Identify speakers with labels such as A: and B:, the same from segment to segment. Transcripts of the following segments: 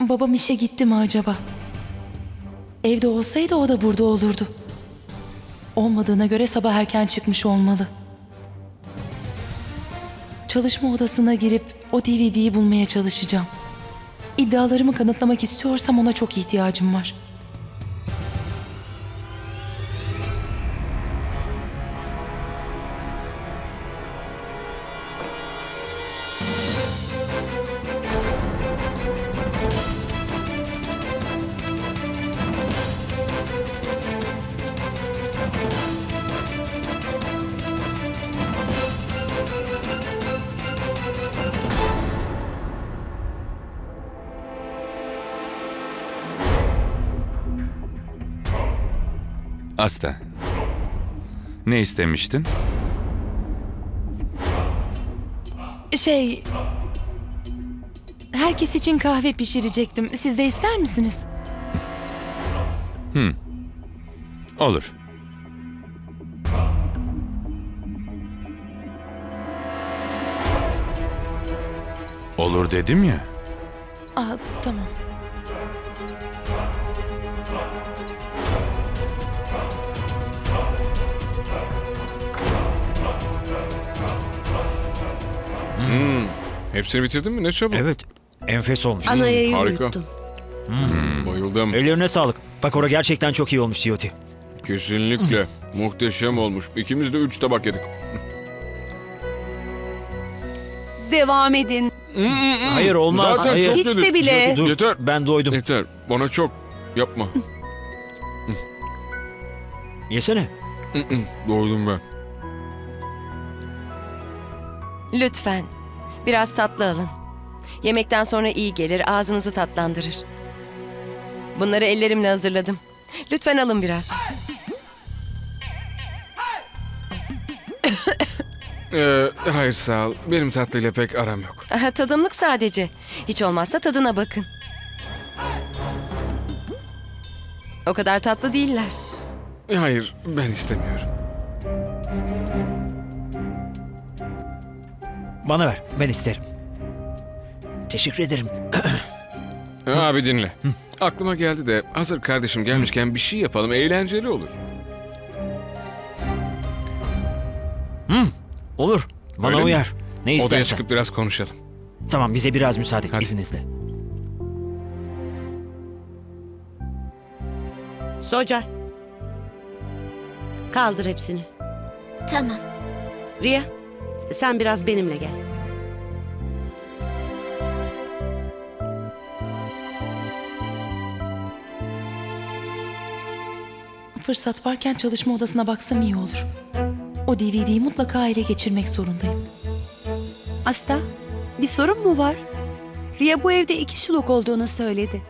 A: Babam işe gitti mi acaba? Evde olsaydı o da burada olurdu. Olmadığına göre sabah erken çıkmış olmalı. Çalışma odasına girip o DVD'yi bulmaya çalışacağım. İddialarımı kanıtlamak istiyorsam ona çok ihtiyacım var.
B: Asta. Ne istemiştin?
A: Şey... Herkes için kahve pişirecektim. Siz de ister misiniz?
B: Olur. Olur dedim ya.
A: Aa, tamam.
C: Hepsini bitirdin mi? Ne çabuk.
D: Evet. Enfes olmuş.
E: Anayayı
C: harika.
E: uyuttum.
C: Bayıldım.
D: Ellerine sağlık. Pakora gerçekten çok iyi olmuş Tiyoti.
C: Kesinlikle. Muhteşem olmuş. İkimiz de üç tabak yedik.
E: Devam edin.
D: Hayır olmaz.
C: Zaten
D: Hayır.
C: çok
E: Hiç de bile.
D: Dur.
C: Yeter.
D: Ben doydum.
C: Yeter. Bana çok. Yapma.
D: Yesene.
C: Doydum ben.
F: Lütfen. Biraz tatlı alın. Yemekten sonra iyi gelir, ağzınızı tatlandırır. Bunları ellerimle hazırladım. Lütfen alın biraz.
C: Ee, hayır sağ ol. Benim tatlıyla pek aram yok.
F: Aha, tadımlık sadece. Hiç olmazsa tadına bakın. O kadar tatlı değiller.
C: Hayır ben istemiyorum.
D: Bana ver. Ben isterim. Teşekkür ederim.
C: Abi dinle. Aklıma geldi de hazır kardeşim gelmişken bir şey yapalım. Eğlenceli olur.
D: Olur. Bana
C: Öyle mi?
D: uyar. Ne
C: Odaya
D: istersen.
C: çıkıp biraz konuşalım.
D: Tamam bize biraz müsaade
C: Hadi.
D: izninizle.
E: Soca. Kaldır hepsini.
G: Tamam.
E: Riya, sen biraz benimle gel.
A: Fırsat varken çalışma odasına baksam iyi olur. O DVD'yi mutlaka ele geçirmek zorundayım.
H: Asta, bir sorun mu var? Riya bu evde iki şuluk olduğunu söyledi.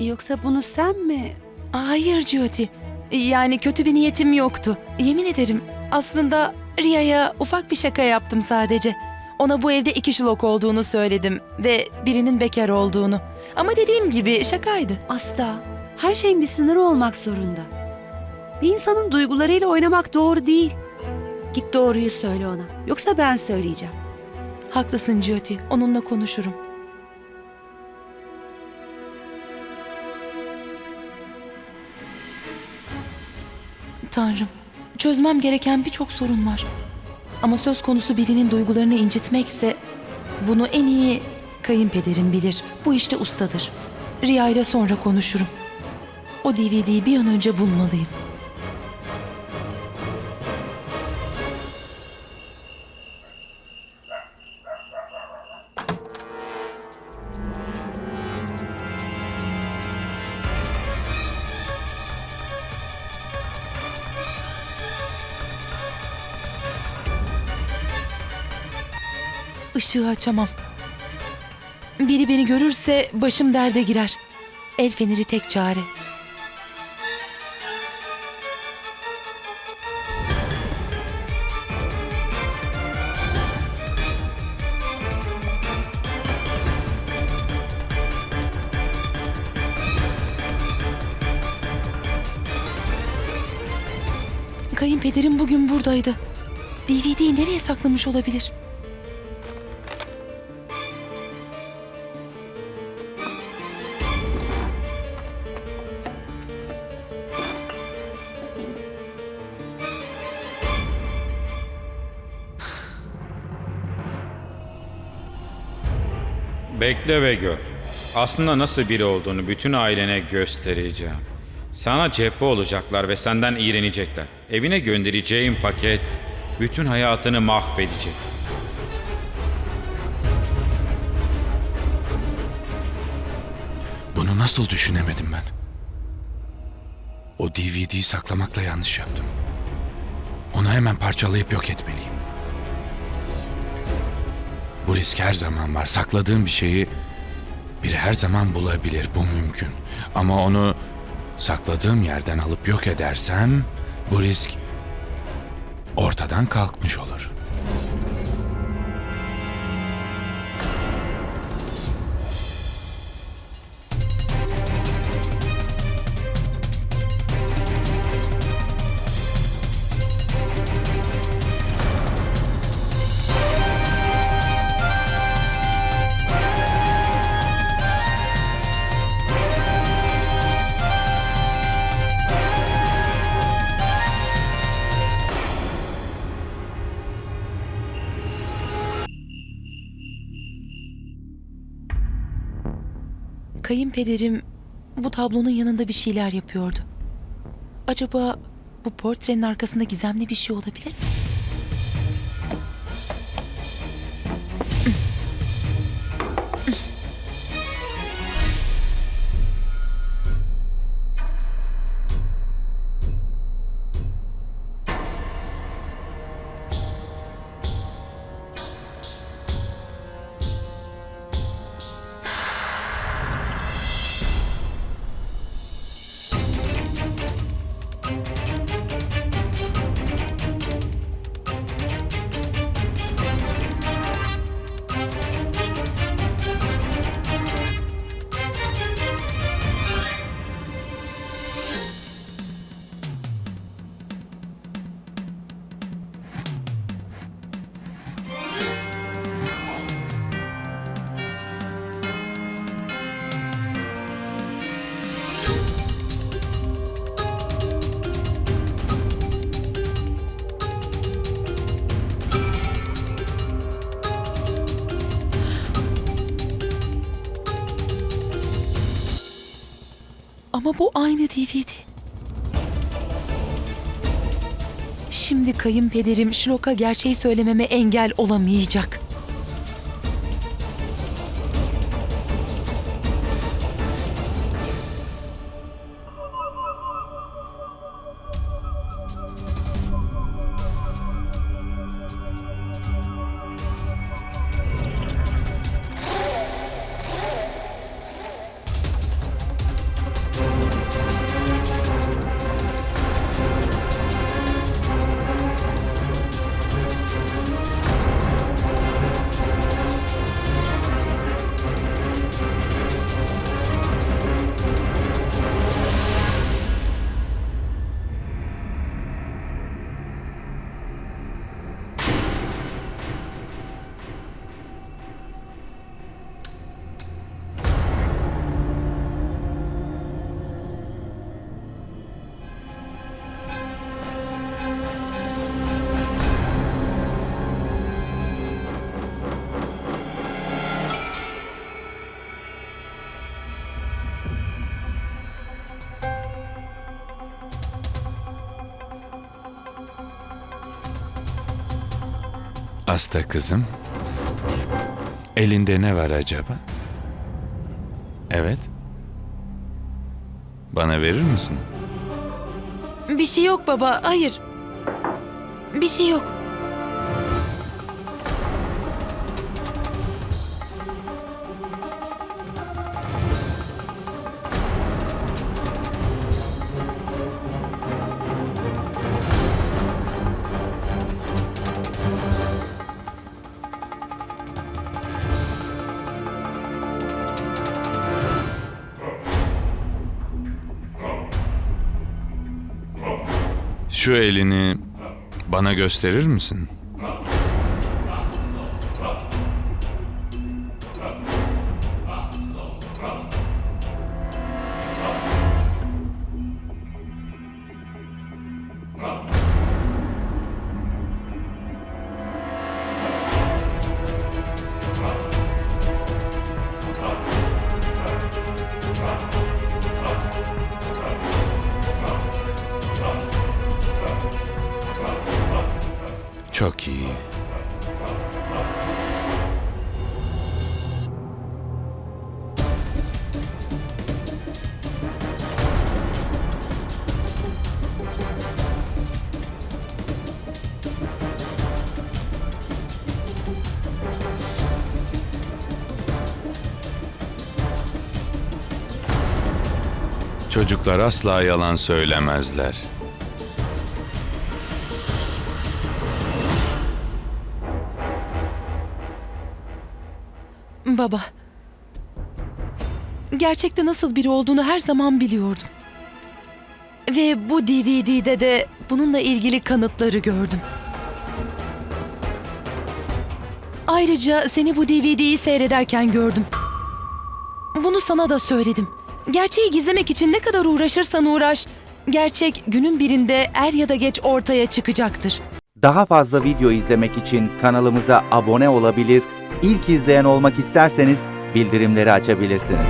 H: Yoksa bunu sen mi?
A: Hayır Jyoti. Yani kötü bir niyetim yoktu. Yemin ederim aslında Riya'ya ufak bir şaka yaptım sadece. Ona bu evde iki şlok olduğunu söyledim ve birinin bekar olduğunu. Ama dediğim gibi şakaydı.
H: Asta, her şeyin bir sınırı olmak zorunda. Bir insanın duygularıyla oynamak doğru değil. Git doğruyu söyle ona. Yoksa ben söyleyeceğim.
A: Haklısın Jyoti. Onunla konuşurum. Tanrım, çözmem gereken birçok sorun var. Ama söz konusu birinin duygularını incitmekse bunu en iyi kayınpederim bilir. Bu işte ustadır. Riya ile sonra konuşurum. O DVD'yi bir an önce bulmalıyım. Işığı açamam. Biri beni görürse başım derde girer. El feneri tek çare. Kayınpederim bugün buradaydı. DVD'yi nereye saklamış olabilir?
G: Bekle ve gör. Aslında nasıl biri olduğunu bütün ailene göstereceğim. Sana cephe olacaklar ve senden iğrenecekler. Evine göndereceğim paket bütün hayatını mahvedecek.
B: Bunu nasıl düşünemedim ben? O DVD'yi saklamakla yanlış yaptım. Onu hemen parçalayıp yok etmeliyim. Bu risk her zaman var. Sakladığım bir şeyi biri her zaman bulabilir. Bu mümkün. Ama onu sakladığım yerden alıp yok edersem bu risk ortadan kalkmış olur.
A: Kayınpederim bu tablonun yanında bir şeyler yapıyordu. Acaba bu portrenin arkasında gizemli bir şey olabilir mi? Ama bu aynı DVD. Şimdi kayınpederim Şloka gerçeği söylememe engel olamayacak.
B: Asta kızım. Elinde ne var acaba? Evet. Bana verir misin?
A: Bir şey yok baba, hayır. Bir şey yok.
B: Şu elini bana gösterir misin? Çocuklar asla yalan söylemezler.
A: Baba. Gerçekte nasıl biri olduğunu her zaman biliyordum. Ve bu DVD'de de bununla ilgili kanıtları gördüm. Ayrıca seni bu DVD'yi seyrederken gördüm. Bunu sana da söyledim. Gerçeği gizlemek için ne kadar uğraşırsan uğraş, gerçek günün birinde er ya da geç ortaya çıkacaktır.
I: Daha fazla video izlemek için kanalımıza abone olabilir, ilk izleyen olmak isterseniz bildirimleri açabilirsiniz.